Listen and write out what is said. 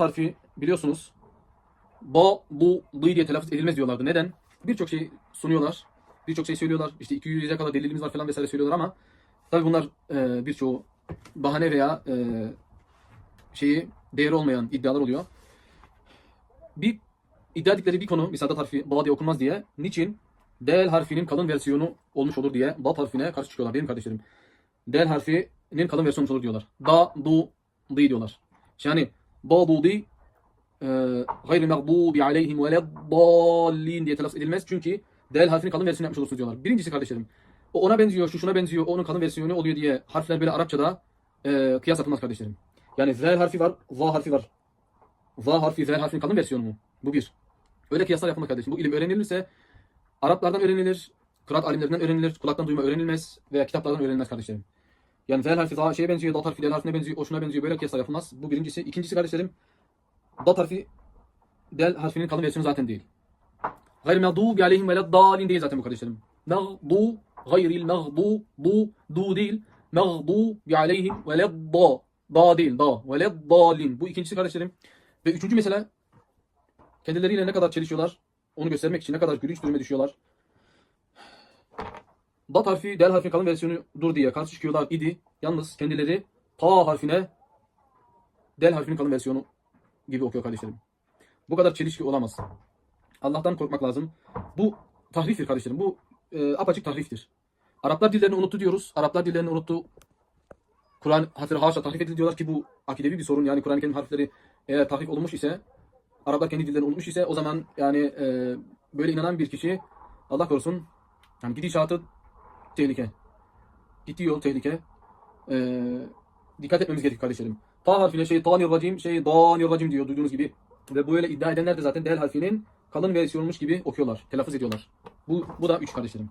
harfi biliyorsunuz ba, bu, lı diye telaffuz edilmez diyorlardı. Neden? Birçok şey sunuyorlar. Birçok şey söylüyorlar. İşte 200'e kadar delilimiz var falan vesaire söylüyorlar ama tabii bunlar e, birçoğu bahane veya e, şeyi değeri olmayan iddialar oluyor. Bir iddia ettikleri bir konu mesela dat harfi ba diye okunmaz diye. Niçin? Del harfinin kalın versiyonu olmuş olur diye dat harfine karşı çıkıyorlar benim kardeşlerim. Del harfinin kalın versiyonu olur diyorlar. Da, du, di diyorlar. Yani ba, du, di e, gayri mağdubi aleyhim ve leddallin diye telaffuz edilmez. Çünkü del harfinin kalın versiyonu yapmış olursunuz diyorlar. Birincisi kardeşlerim. O ona benziyor, şu şuna benziyor, onun kalın versiyonu oluyor diye harfler böyle Arapçada e, kıyas yapılmaz kardeşlerim. Yani zel harfi var, va harfi var. Va harfi, zel harfinin kalın versiyonu mu? Bu bir. Öyle kıyaslar yapılmaz kardeşim. Bu ilim öğrenilirse Araplardan öğrenilir, kıraat alimlerinden öğrenilir, kulaktan duyma öğrenilmez veya kitaplardan öğrenilmez kardeşlerim. Yani zel harfi daha şeye benziyor, dat harfi del harfine benziyor, o şuna benziyor. Böyle kıyaslar yapılmaz. Bu birincisi. İkincisi kardeşlerim, dat harfi del harfinin kalın versiyonu zaten değil. Gayril mağdubi aleyhim ve leddalin değil zaten bu kardeşlerim. Mağdu, gayril mağdu, bu, du değil. Mağdubi aleyhim ve ledda. Da değil, da. Ve leddalin. Bu ikincisi kardeşlerim. Ve üçüncü mesele, kendileriyle ne kadar çelişiyorlar, onu göstermek için ne kadar gülünç duruma düşüyorlar. Dat harfi, del harfinin kalın versiyonudur diye karşı çıkıyorlar idi. Yalnız kendileri ta harfine del harfinin kalın versiyonu gibi okuyor kardeşlerim. Bu kadar çelişki olamaz. Allah'tan korkmak lazım. Bu tahriftir kardeşlerim. Bu e, apaçık tahriftir. Araplar dillerini unuttu diyoruz. Araplar dillerini unuttu. Kur'an harfleri haşa tahrif edildi diyorlar ki bu akidevi bir sorun. Yani Kur'an-ı Kerim harfleri eğer tahrif olmuş ise Araplar kendi dillerini unutmuş ise o zaman yani e, böyle inanan bir kişi Allah korusun yani gidişatı tehlike. Gittiği yol tehlike. E, dikkat etmemiz gerekiyor kardeşlerim. Ta harfine şey tanir racim şey danir racim diyor duyduğunuz gibi. Ve böyle iddia edenler de zaten del harfinin kalın versiyonmuş gibi okuyorlar. Telaffuz ediyorlar. Bu, bu da üç kardeşlerim.